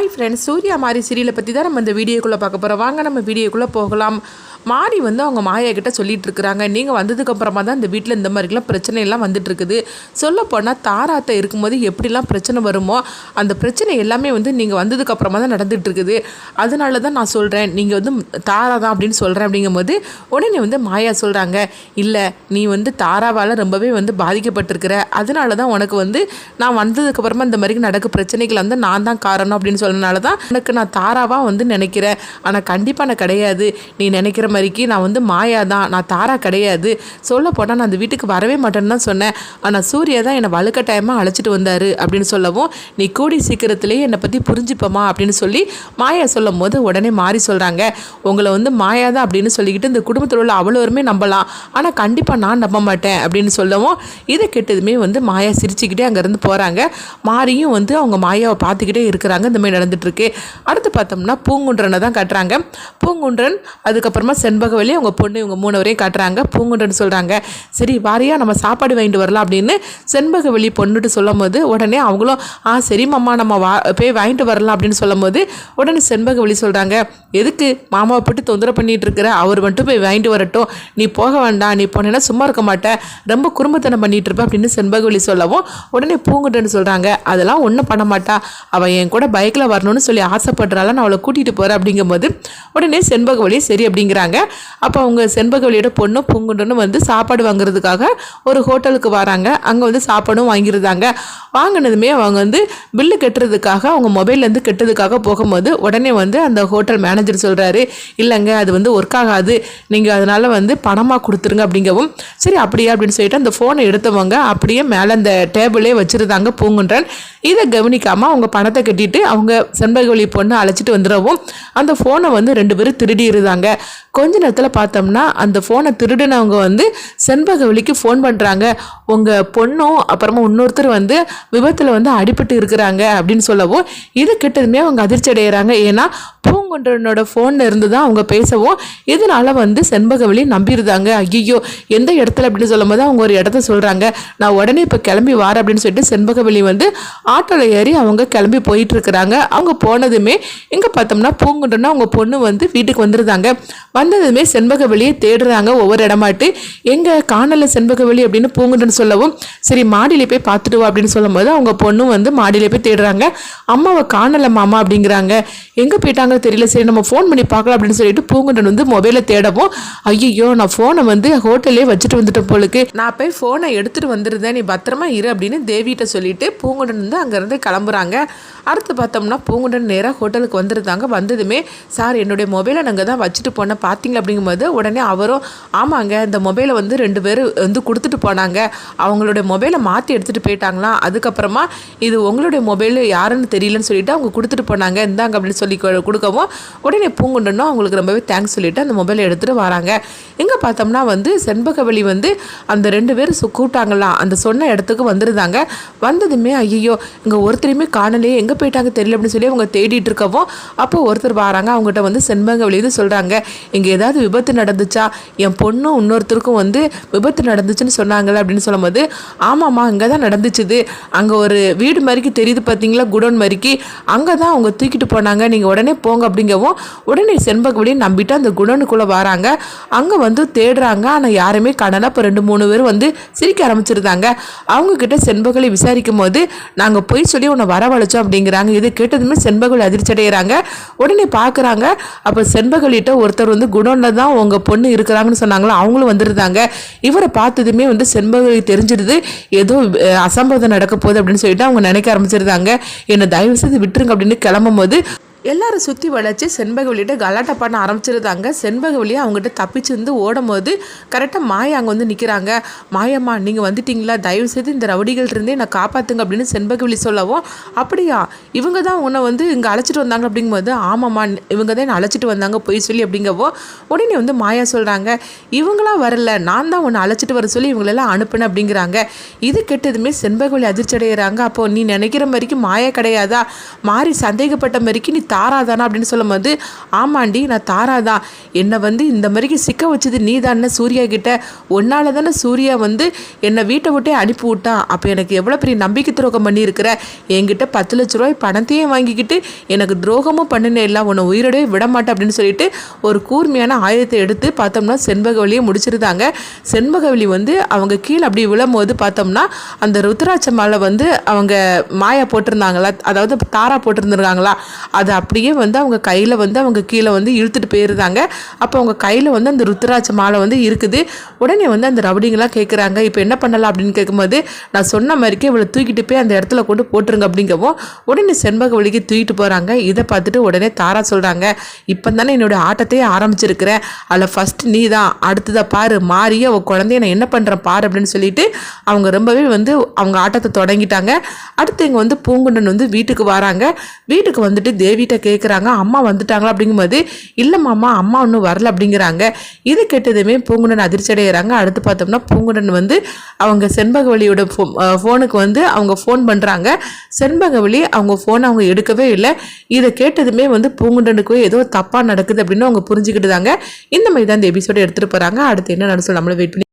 Hi friends Surya மாதிரி சீரியலை பற்றி தான் நம்ம இந்த வீடியோக்குள்ளே பார்க்க போகிறோம் வாங்க நம்ம வீடியோக்குள்ளே போகலாம். மாரி வந்து அவங்க மாயா கிட்ட சொல்லிட்டு இருக்கிறாங்க நீங்கள் வந்ததுக்கு அப்புறமா தான் இந்த வீட்டில் இந்த மாதிரிலாம் பிரச்சனை எல்லாம் வந்துட்டு இருக்குது சொல்ல போனால் தாராத்தை இருக்கும்போது எப்படிலாம் பிரச்சனை வருமோ அந்த பிரச்சனை எல்லாமே வந்து நீங்கள் வந்ததுக்கு அப்புறமா தான் நடந்துட்டு இருக்குது அதனால தான் நான் சொல்கிறேன் நீங்கள் வந்து தாரா தான் அப்படின்னு சொல்கிறேன் அப்படிங்கும்போது உடனே வந்து மாயா சொல்கிறாங்க இல்லை நீ வந்து தாராவால் ரொம்பவே வந்து பாதிக்கப்பட்டிருக்கிற. அதனால தான் உனக்கு வந்து நான் வந்ததுக்கு அப்புறமா இந்த மாதிரி நடக்க பிரச்சனைகள் வந்து நான் தான் காரணம் அப்படின்னு சொன்னனால தான் எனக்கு நான் தாராவாக வந்து நினைக்கிறேன். ஆனால் கண்டிப்பாக நான் கிடையாது. நீ நினைக்கிற மாதிரிக்கு நான் வந்து மாயா தான். நான் தாரா கிடையாது. சொல்ல போனால் நான் அந்த வீட்டுக்கு வரவே மாட்டேன்னு தான் சொன்னேன். ஆனால் சூர்யா தான் என்னை வலுக்கட்டாயமாக அழைச்சிட்டு வந்தார் அப்படின்னு சொல்லவும் நீ கூடி சீக்கிரத்திலேயே என்னை பற்றி புரிஞ்சுப்பமா அப்படின்னு சொல்லி மாயா சொல்லும் போது உடனே மாறி சொல்கிறாங்க உங்களை வந்து மாயா தான் அப்படின்னு சொல்லிக்கிட்டு இந்த குடும்பத்தில் உள்ள அவ்வளோருமே நம்பலாம். ஆனால் கண்டிப்பாக நான் நம்ப மாட்டேன் அப்படின்னு சொல்லவும் இதை கெட்டதுமே வந்து மாயா சிரிச்சுக்கிட்டே அங்கேருந்து போகிறாங்க மாரியும் வந்து அவங்க மாயாவை பார்த்துக்கிட்டே இருக்கிறாங்க. இந்த மாதிரி நடந்துட்டுருக்கு அடுத்து பார்த்தோம்னா பூங்குன்றனை தான் கட்டுறாங்க. பூங்குன்றன் அதுக்கப்புறமா செண்பகவல்லி அவங்க பொண்ணு இவங்க மூணு வரையும் காட்டுறாங்க. பூங்குன்றன் சொல்கிறாங்க சரி வாரியா நம்ம சாப்பாடு வாங்கிட்டு வரலாம் அப்படின்னு செண்பகவல்லி பொண்ணுட்டு சொல்லும் போது உடனே அவங்களும் ஆ சரி மாமா நம்ம வா போய் வாங்கிட்டு வரலாம் அப்படின்னு சொல்லும் போது உடனே செண்பகவல்லி சொல்கிறாங்க எதுக்கு? மாமாவை போட்டு தொந்தரவு பண்ணிகிட்ருக்குற இருக்கிற அவர் மட்டும் போய் வாங்கிட்டு வரட்டும். நீ போக வேண்டாம் நீ போனேன்னா சும்மா இருக்க மாட்டேன் ரொம்ப குடும்பத்தனம் பண்ணிகிட்டு இருப்ப அப்படின்னு செண்பகவல்லி சொல்லவும் உடனே பூங்குன்றன்னு சொல்கிறாங்க அதெல்லாம் ஒன்றும் பண்ண மாட்டா. அவள் என் கூட பைக்கில் வரணும்னு சொல்லி ஆசைப்படுறாள் நான் அவளை கூட்டிகிட்டு போகிறேன் அப்படிங்கும்போது உடனே செண்பகவழி சரி அப்படிங்கிறாங்க. அப்போ அவங்க செண்பகவழியோட பொண்ணும் பூங்குண்டனும் வந்து சாப்பாடு வாங்குறதுக்காக ஒரு ஹோட்டலுக்கு வராங்க. அங்கே வந்து சாப்பாடும் வாங்கியிருந்தாங்க. வாங்கினதுமே அவங்க வந்து பில்லு கட்டுறதுக்காக அவங்க மொபைல்லேருந்து கெட்டதுக்காக போகும்போது உடனே வந்து அந்த ஹோட்டல் மேனேஜர் சொல்கிறாரு இல்லைங்க அது வந்து ஒர்க் ஆகாது. நீங்கள் அதனால் வந்து பணமாக கொடுத்துருங்க அப்படிங்கவும் சரி அப்படியா? அப்படின்னு சொல்லிட்டு அந்த ஃபோனை எடுத்தவங்க அப்படியே மேலே அந்த டேபிளே வச்சுருந்தாங்க பூங்குன்றன். இதை கவனிக்காமல் அவங்க பணத்தை கட்டிட்டு அவங்க செண்பகவழி பொண்ணு அழைச்சிட்டு வந்துடவும் அந்த ஃபோனை வந்து ரெண்டு பேரும் திருடி இருந்தாங்க. கொஞ்ச நேரத்தில் பார்த்தோம்னா அந்த ஃபோனை திருடினவங்க வந்து செண்பகவழிக்கு ஃபோன் பண்ணுறாங்க உங்கள் பொண்ணும் அப்புறமா இன்னொருத்தர் வந்து விபத்தில் வந்து அடிபட்டு இருக்கிறாங்க அப்படின்னு சொல்லவும் இது கிட்டதுமே அவங்க அதிர்ச்சி அடைகிறாங்க ஏன்னா பூங்குன்றனோட ஃபோனில் இருந்து தான் அவங்க பேசவும் இதனால வந்து செண்பகவழி நம்பியிருந்தாங்க. ஐயோ எந்த இடத்துல அப்படின்னு சொல்லும்போது அவங்க ஒரு இடத்த சொல்கிறாங்க நான் உடனே இப்போ கிளம்பி வாரேன் அப்படின்னு சொல்லிட்டு செண்பகவழி வந்து ஆட்டோவில் ஏறி அவங்க கிளம்பி போயிட்டு இருக்கிறாங்க. அவங்க போனதுமே இங்கே பார்த்தோம்னா பூங்குன்றனா அவங்க பொண்ணு வந்து வீட்டுக்கு வந்துருந்தாங்க. வந்ததுமே செண்பகவெளியை தேடுறாங்க ஒவ்வொரு இடமாட்டு. எங்கே காணல செண்பகவெளி அப்படின்னு பூங்குன்றன் சொல்லவும் சரி மாடியில போய் பார்த்துட்டு வா அப்படின்னு சொல்லும்போது அவங்க பொண்ணும் வந்து மாடியில போய் தேடுறாங்க. அம்மாவை காணல மாமா அப்படிங்கிறாங்க. எங்கே போயிட்டாங்க தெரியல சரி நம்ம ஃபோன் பண்ணி பார்க்கலாம் அப்படின்னு சொல்லிட்டு பூங்குன்றன் வந்து மொபைலை தேடவும் ஐயோ நான் ஃபோனை வந்து ஹோட்டல்லே வச்சுட்டு வந்துட்டேன் போலுக்கு. நான் போய் ஃபோனை எடுத்துகிட்டு வந்துருந்தேன் நீ பத்திரமா இரு அப்படின்னு தேவிகிட்ட சொல்லிட்டு பூங்குண்டன் வந்து அங்கேருந்து கிளம்புறாங்க. அடுத்து பார்த்தோம்னா பூங்குண்டன் நேராக ஹோட்டலுக்கு வந்துருந்தாங்க. வந்ததுமே சார் என்னுடைய மொபைலை நாங்கள் தான் வச்சுட்டு போனேன் பார்த்தீங்களா அப்படிங்கும்போது உடனே அவரும் ஆமாங்க இந்த மொபைலை வந்து ரெண்டு பேர் வந்து கொடுத்துட்டு போனாங்க. அவங்களுடைய மொபைலை மாற்றி எடுத்துகிட்டு போயிட்டாங்களாம் அதுக்கப்புறமா இது உங்களுடைய மொபைல் யாருன்னு தெரியலன்னு சொல்லிட்டு அவங்க கொடுத்துட்டு போனாங்க. இந்தாங்க அப்படின்னு சொல்லி கொ- கொடுக்கவும் உடனே பூங்குண்டனும் அவங்களுக்கு ரொம்பவே தேங்க்ஸ் சொல்லிட்டு அந்த மொபைலை எடுத்துகிட்டு வராங்க. எங்கே பார்த்தோம்னா வந்து செண்பகவழி வந்து அந்த ரெண்டு பேர் சு- கூப்பிட்டாங்களாம் அந்த சொன்ன இடத்துக்கு வந்திருந்தாங்க. வந்ததுமே ஐயோ இங்கே ஒருத்தரையுமே காணலையே. எங்கே போயிட்டாங்க தெரியல அப்படின்னு சொல்லி அவங்க தேடிட்டு இருக்கவும் அப்போ ஒருத்தர் வராங்க. அவங்ககிட்ட வந்து செண்பகவழி இது சொல்கிறாங்க இங்கே ஏதாவது விபத்து நடந்துச்சா? என் பொண்ணும் இன்னொருத்தருக்கும் வந்து விபத்து நடந்துச்சுன்னு சொன்னாங்களே அப்படின்னு சொல்லும்போது ஆமாம்மா இங்கே தான் நடந்துச்சுது. அங்கே ஒரு வீடு மாதிரிக்கு தெரியுது பார்த்தீங்களா குடோன் மாதிரிக்கு அங்கே தான் அவங்க தூக்கிட்டு போனாங்க. நீங்கள் உடனே போங்க அப்படிங்கவும் உடனே செண்பகவழி நம்பிட்டு அந்த குடோனுக்குள்ளே வராங்க. அங்கே வந்து தேடுறாங்க. ஆனால் யாருமே காணல. அப்போ ரெண்டு மூணு பேர் வந்து சிரிக்க ஆரம்பிச்சிருந்தாங்க. அவங்கக்கிட்ட செண்பகலை விசாரிக்கும் போது நாங்கள் போய் சொல்லி உன்னை வரவழைச்சோம் அப்படிங்கிறாங்க. இதை கேட்டதுமே செண்பகல் அதிர்ச்சி அடைகிறாங்க உடனே பார்க்குறாங்க அப்போ செண்பகலிட்ட ஒருத்தர் வந்து குடோனில் தான் உங்கள் பொண்ணு இருக்கிறாங்கன்னு சொன்னாங்களோ அவங்களும் வந்துருந்தாங்க. இவரை பார்த்ததுமே வந்து செண்பகவதி தெரிஞ்சிருது ஏதோ அசம்பவம் நடக்க போகுது அப்படின்னு சொல்லிட்டு அவங்க நினைக்க ஆரம்பிச்சிருந்தாங்க. என்னை தயவு செய்து விட்டுருங்க அப்படின்னு கிளம்பும் போது எல்லாரும் சுற்றி வளைச்சி செண்பகவலிட்ட கலாட்டா பண்ண ஆரம்பிச்சிருந்தாங்க. செண்பகவலி அவங்ககிட்ட தப்பிச்சு வந்து ஓடும்போது கரெக்டாக மாயா அங்கே வந்து நிற்கிறாங்க மாயம்மா நீங்கள் வந்துட்டீங்களா? தயவு செய்து இந்த ரவுடிகள் இருந்தே நான் காப்பாற்றுங்க அப்படின்னு செண்பகவலி சொல்லவும் அப்படியா? இவங்க தான் உன்னை வந்து இங்கே அழைச்சிட்டு வந்தாங்க அப்படிங்கும்போது ஆமாம்மா இவங்க தான் என்னை அழைச்சிட்டு வந்தாங்க பொய் சொல்லி அப்படிங்கவோ உடனே வந்து மாயா சொல்கிறாங்க இவங்களாம் வரல நான் தான் உன்னை அழைச்சிட்டு வர சொல்லி இவங்களெல்லாம் அனுப்புனேன் அப்படிங்கிறாங்க. இது கெட்டதுமே செண்பகவலி அதிர்ச்சி அடைகிறாங்க அப்போ நீ நினைக்கிற மாதிரிக்கு மாயா கிடையாதா? மாறி சந்தேகப்பட்ட மாதிரிக்கு நீ தாரா தானா அப்படின்னு சொல்லும்போது ஆமாண்டி நான் தாரா தான் என்னை வந்து இந்த மாதிரிக்கு சிக்க வச்சது நீ தானே சூர்யா கிட்ட ஒன்னால தானே சூர்யா வந்து என்னை வீட்டை விட்டே அனுப்பி விட்டான் அப்போ எனக்கு எவ்வளோ பெரிய நம்பிக்கை துரோகம் பண்ணியிருக்கிற? என்கிட்ட பத்து லட்ச ரூபாய் பணத்தையும் வாங்கிக்கிட்டு எனக்கு துரோகமும் பண்ணினே இல்லை உன்னை உயிரோடவே விட மாட்டேன் அப்படின்னு சொல்லிட்டு ஒரு கூர்மையான ஆயுதத்தை எடுத்து பார்த்தோம்னா செண்பகவலியை முடிச்சிருந்தாங்க. செண்பகவலி வந்து அவங்க கீழே அப்படி விழும்போது பார்த்தோம்னா அந்த ருத்ராட்ச மாலை வந்து அவங்க மாயா போட்டிருந்தாங்களா அதாவது தாரா போட்டிருந்துருக்காங்களா அதை அப்படியே வந்து அவங்க கையில் வந்து அவங்க கீழே வந்து இழுத்துட்டு போயிருந்தாங்க. அப்போ அவங்க கையில் வந்து அந்த ருத்ராட்ச மாலை வந்து இருக்குது. உடனே வந்து அந்த ரவுடிங்கெல்லாம் கேட்குறாங்க இப்போ என்ன பண்ணலாம்? அப்படின்னு கேட்கும்போது நான் சொன்ன மாதிரிக்கே இவளை தூக்கிட்டு போய் அந்த இடத்துல கொண்டு போட்டுருங்க அப்படிங்கவும் உடனே செண்பகவலிக்கு தூக்கிட்டு போகிறாங்க இதை பார்த்துட்டு உடனே தாரா சொல்கிறாங்க இப்போ தானே என்னோட ஆட்டத்தையே ஆரம்பிச்சிருக்கிறேன் அதில் ஃபஸ்ட்டு நீ தான் அடுத்ததை பாரு. மாறிய உன் குழந்தைய நான் என்ன பண்ணுறேன் பாரு அப்படின்னு சொல்லிட்டு அவங்க ரொம்பவே வந்து அவங்க ஆட்டத்தை தொடங்கிட்டாங்க. அடுத்து இங்கே வந்து பூங்குண்டன் வந்து வீட்டுக்கு வராங்க. வீட்டுக்கு வந்துட்டு தேவிகிட்ட கேட்குறாங்க அம்மா வந்துட்டாங்களா அப்படிங்கும்போது இல்லை மாமா அம்மா ஒன்றும் வரல அப்படிங்கிறாங்க. இது கேட்டதுமே பூங்குடன் அதிர்ச்சி அடைகிறாங்க அடுத்து பார்த்தோம்னா பூங்குண்டன் வந்து அவங்க செண்பகவழியோட ஃபோ ஃபோனுக்கு வந்து அவங்க ஃபோன் பண்ணுறாங்க செண்பகவழி அவங்க ஃபோனை அவங்க எடுக்கவே இல்லை. இதை கேட்டதுமே வந்து பூங்குண்டனுக்கு ஏதோ தப்பாக நடக்குது அப்படின்னு அவங்க புரிஞ்சுக்கிட்டு தாங்க. இந்த மாதிரி தான் இந்த எபிசோட எடுத்துகிட்டு போகிறாங்க அடுத்து என்ன நடந்து நம்மளும் வெயிட் பண்ணி